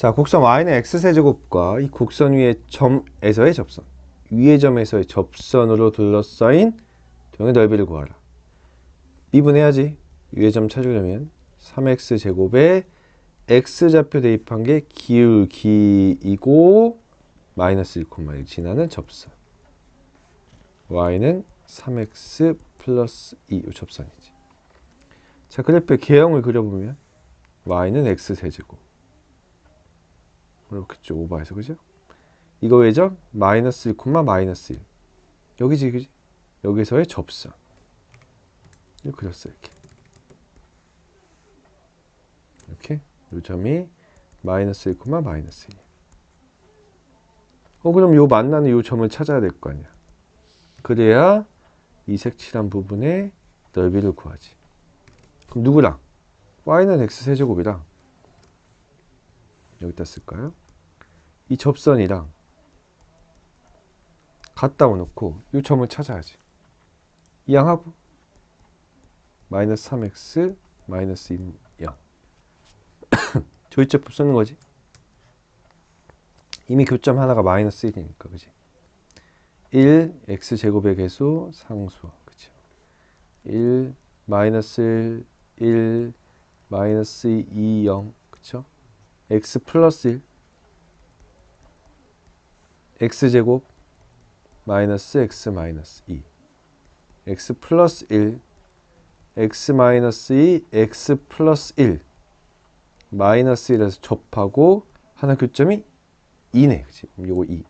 자, 곡선 y는 x세제곱과 이 곡선 위의 점에서의 접선, 위의 점에서의 접선으로 둘러싸인 도형의 넓이를 구하라. 미분해야지. 위의 점 찾으려면 3x제곱에 x좌표 대입한 게 기울기이고 마이너스 1,1 지나는 접선. y는 3x 플러스 2이 접선이지. 자, 그래프의 개형을 그려보면 y는 x세제곱 그렇겠죠. 오버해서 그죠? 이거 왜죠? 마이너스 1, 마이너스 1 여기지 그지? 여기서의 접선 이렇게 그렸어요 이렇게 이렇게 요 점이 마이너스 1, 마이너스 1 어, 그럼 요 만나는 요 점을 찾아야 될 거 아니야 그래야 이 색칠한 부분의 넓이를 구하지 그럼 누구랑? y는 x세제곱이랑 여기다 쓸까요? 이 접선이랑 갖다 놓고 이 점을 찾아야지. 이항하고 마이너스 3x 마이너스 0 조이제법 쓰는 거지. 이미 교점 하나가 마이너스 1이니까 그지? 1 x 제곱의 개수 상수 그죠? 1 마이너스 1 1 마이너스 2 0 그쵸? X 플러스 1 x제곱 마이너스 x 마이너스 2 x 플러스 1 x 마이너스 2 x 플러스 1 마이너스 1에서 접하고 하나 교점이 2네 그치? 요거 2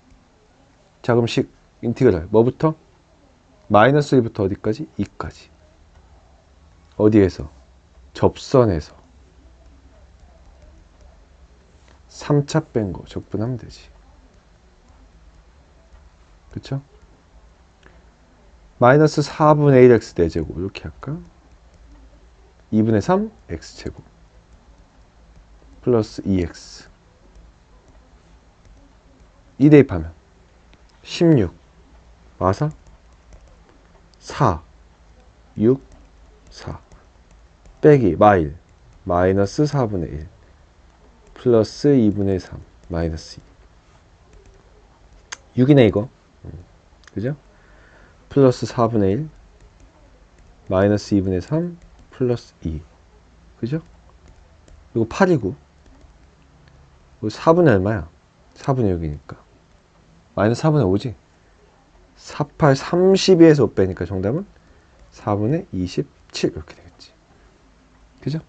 자 그럼 식 인티그랄 뭐부터? 마이너스 1부터 어디까지? 2까지 어디에서? 접선에서 3차 뺀 거 적분하면 되지. 그쵸? 마이너스 4분의 1x 대제곱 이렇게 할까? 2분의 3 x제곱 플러스 2x 2 대입하면 16 마사 4 6 4 빼기 마일 마이너스 4분의 1 플러스 2분의 3 마이너스 2 6이네 이거. 음, 그죠? 플러스 4분의 1 마이너스 2분의 3 플러스 2 그죠? 이거 8이고. 이거 4분의 얼마야? 4분의 6이니까. 마이너스 4분의 5지? 4, 8, 32에서 5 빼니까 정답은 4분의 27 이렇게 되겠지. 그죠?